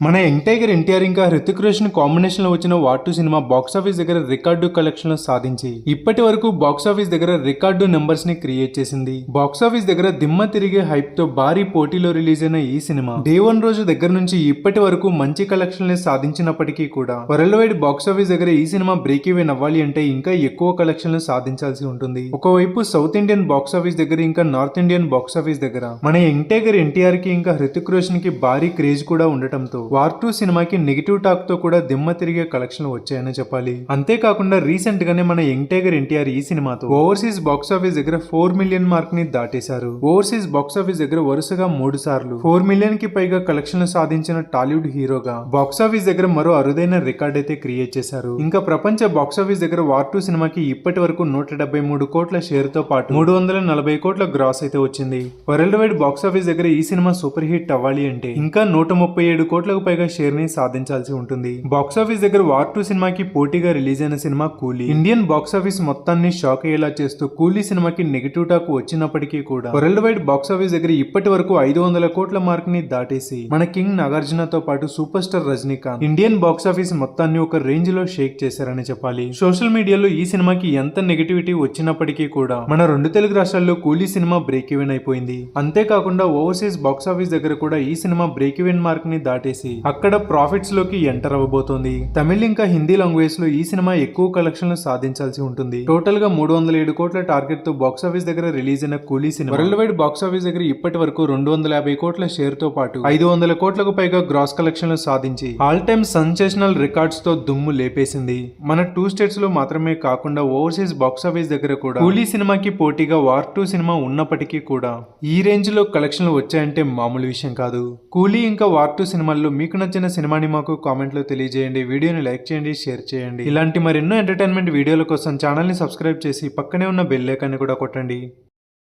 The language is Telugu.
మన యంగ్ టైగర్ ఎన్టీఆర్ ఇంకా హృతిక్ రోషన్ కాంబినేషన్లో వచ్చిన వాటు సినిమా బాక్స్ ఆఫీస్ దగ్గర రికార్డు కలెక్షన్ సాధించి ఇప్పటి వరకు బాక్స్ ఆఫీస్ దగ్గర రికార్డు నెంబర్స్ని క్రియేట్ చేసింది. బాక్స్ ఆఫీస్ దగ్గర దిమ్మ తిరిగే హైప్తో భారీ పోటీలో రిలీజ్ అయిన ఈ సినిమా డే వన్ రోజు దగ్గర నుంచి ఇప్పటి వరకు మంచి కలెక్షన్ సాధించినప్పటికీ కూడా వరల్డ్ వైడ్ బాక్స్ ఆఫీస్ దగ్గర ఈ సినిమా బ్రేక్ ఈవెన్ అవ్వాలి అంటే ఇంకా ఎక్కువ కలెక్షన్లు సాధించాల్సి ఉంటుంది. ఒకవైపు సౌత్ ఇండియన్ బాక్స్ ఆఫీస్ దగ్గర ఇంకా నార్త్ ఇండియన్ బాక్స్ ఆఫీస్ దగ్గర మన యంగ్ టైగర్ ఎన్టీఆర్కి ఇంకా హృతిక్ రోషన్కి భారీ క్రేజ్ కూడా ఉండటంతో వార్ టూ సినిమాకి నెగిటివ్ టాక్తో కూడా దిమ్మ తిరిగే కలెక్షన్లు వచ్చాయని చెప్పాలి. అంతేకాకుండా రీసెంట్ గానే మన యంగ్ టైగర్ ఎన్టీఆర్ ఈ సినిమాతో ఓవర్సీస్ బాక్స్ ఆఫీస్ దగ్గర ఫోర్ మిలియన్ మార్క్ని దాటేశారు. ఓవర్సీస్ బాక్స్ ఆఫీస్ దగ్గర వరుసగా మూడు సార్లు ఫోర్ మిలియన్కి పైగా కలెక్షన్లు సాధించిన టాలీవుడ్ హీరోగా బాక్స్ ఆఫీస్ దగ్గర మరో అరుదైన రికార్డ్ అయితే క్రియేట్ చేశారు. ఇంకా ప్రపంచ బాక్స్ ఆఫీస్ దగ్గర వార్ టూ సినిమాకి ఇప్పటి వరకు నూట డెబ్బై మూడు కోట్ల షేర్తో పాటు మూడు వందల నలభై కోట్ల గ్రాస్ అయితే వచ్చింది. వరల్డ్ వైడ్ బాక్స్ ఆఫీస్ దగ్గర ఈ సినిమా సూపర్ హిట్ అవ్వాలి అంటే ఇంకా నూట ముప్పై ఏడు కోట్ల కోట్లకు పైగా షేర్ని సాధించాల్సి ఉంటుంది. బాక్స్ ఆఫీస్ దగ్గర వార్ టూ సినిమాకి పోటీగా రిలీజ్ అయిన సినిమా కూలీ. ఇండియన్ బాక్స్ ఆఫీస్ మొత్తాన్ని షాక్ అయ్యేలా చేస్తూ కూలీ సినిమాకి నెగిటివ్ టాక్ వచ్చినప్పటికీ కూడా వరల్డ్ వైడ్ బాక్స్ ఆఫీస్ దగ్గర ఇప్పటి వరకు ఐదు వందల కోట్ల మార్క్ని దాటేసి మన కింగ్ నాగార్జునతో పాటు superstar Rajinikanth Indian box office మొత్తాన్ని ఒక రేంజ్లో షేక్ చేశారని చెప్పాలి. సోషల్ మీడియాలో ఈ సినిమాకి ఎంత నెగిటివిటీ వచ్చినప్పటికీ కూడా మన రెండు తెలుగు రాష్ట్రాల్లో కూలీ సినిమా బ్రేక్ ఈవెన్ అయిపోయింది. అంతేకాకుండా ఓవర్సీస్ బాక్స్ ఆఫీస్ దగ్గర కూడా ఈ సినిమా బ్రేక్ ఈవెన్ మార్క్ని దాటేసి అక్కడ ప్రాఫిట్స్లోకి ఎంటర్ అవ్వబోతోంది. తమిళ్ ఇంకా హిందీ లాంగ్వేజ్లో ఈ సినిమా ఎక్కువ కలెక్షన్లు సాధించాల్సి ఉంటుంది. టోటల్గా మూడు వందల ఏడు కోట్ల టార్గెట్తో బాక్స్ ఆఫీస్ దగ్గర రిలీజ్ అయిన కూలీ cinema. World wide box office దగ్గర ఇప్పటి వరకు రెండు వందల యాభై కోట్ల షేర్తో పాటు ఐదు వందల కోట్లకు పైగా గ్రాస్ కలెక్షన్లు సాధించి ఆల్ టైమ్ సెన్సేషనల్ రికార్డ్స్తో దుమ్ము లేపేసింది. మన టూ స్టేట్స్లో మాత్రమే కాకుండా ఓవర్సీస్ బాక్స్ ఆఫీస్ దగ్గర కూడా కూలీ సినిమాకి పోటీగా వార్ టూ సినిమా ఉన్నప్పటికీ కూడా ఈ రేంజ్లో కలెక్షన్లు వచ్చాయంటే మామూలు విషయం కాదు. కూలీ ఇంకా వార్ టూ సినిమాల్లో మీకు నచ్చిన సినిమాని మాకు కామెంట్లో తెలియజేయండి వీడియోని లైక్ చేయండి షేర్ చేయండి. ఇలాంటి మరెన్నో ఎంటర్టైన్మెంట్ వీడియోల కోసం ఛానల్ని సబ్స్క్రైబ్ చేసి పక్కనే ఉన్న బెల్ ఐకాన్ని కూడా కొట్టండి.